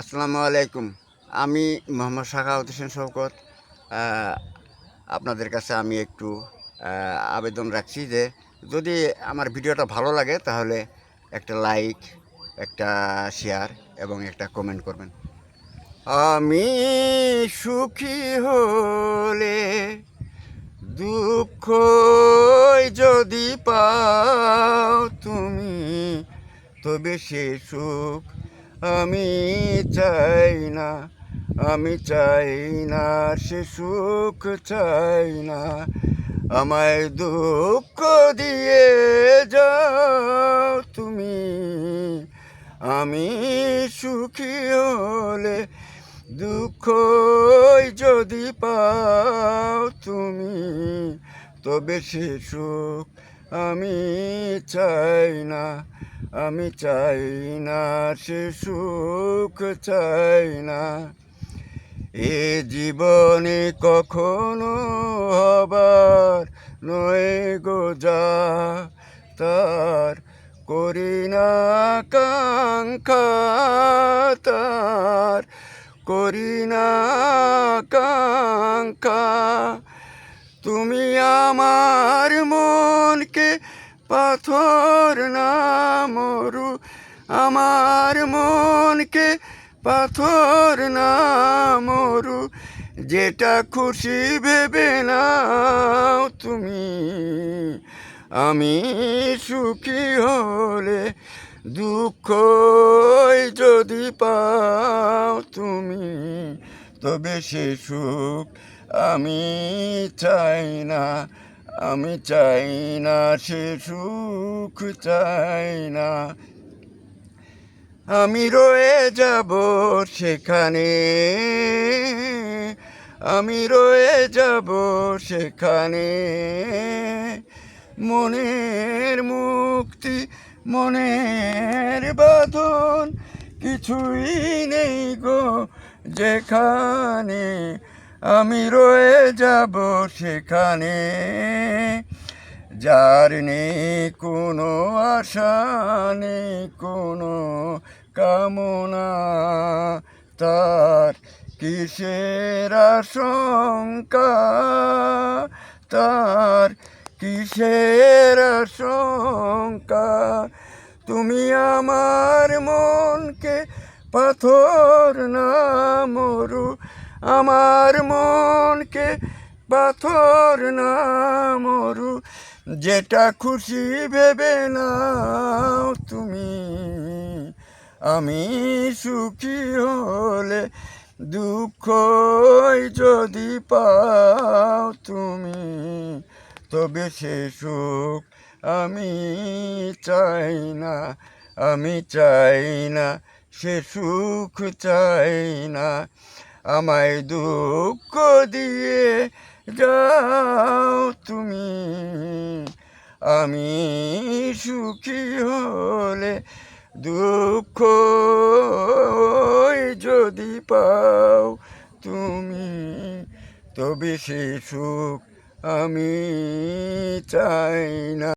আসসালামু আলাইকুম। আমি মোহাম্মদ শাখাউত হোসেন শওকত। আপনাদের কাছে আমি একটু আবেদন রাখছি যে, যদি আমার ভিডিওটা ভালো লাগে তাহলে একটা লাইক, একটা শেয়ার এবং একটা কমেন্ট করবেন। আমি সুখী হলে দুঃখ যদি পাও তুমি, তবে সে সুখ আমি চাই না, আমি চাই না, সে সুখ চাই না, আমায় দুঃখ দিয়ে যাও তুমি। আমি সুখী হলে দুঃখ যদি পাও তুমি, তবে সে সুখ আমি চাই না। আমি চাই না সে সুখ, চাই না। এ জীবনে কখনো হবার নয় গো যা, তার করি না কাঙ্ক্ষা তার করি না কাঙ্ক্ষা তুমি আমার পাথর না মরু আমার মনকে পাথর না মরু যেটা খুশি ভেবে নাও তুমি। আমি সুখী হলে দুঃখ যদি পাও তুমি, তবে সে সুখ আমি চাই না। আমি চাই না, সে সুখ চাই না। আমি রয়ে যাব সেখানে। আমি রয়ে যাব সেখানে। মনের মুক্তি, মনের বাঁধন কিছুই নেই গো যেখানে। আমি রয়ে যাব সেখানে। যার নেই কোনো আশা, নেই কোনো কামনা। তার কিসের আশঙ্কা? তার কিসের আশঙ্কা? তুমি আমার মনকে পাথর না মরু আমার মনকে পাথর না মরু, যেটা খুশি ভেবে নাও তুমি। আমি সুখী হলে দুঃখ যদি পাও তুমি, তবে সে সুখ আমি চাই না, আমি চাই না, সে সুখ চাই না। আমায় দুঃখ দিয়ে যাও তুমি। আমি সুখী হলে দুঃখ যদি পাও তুমি, তবে সে সুখ আমি চাই না।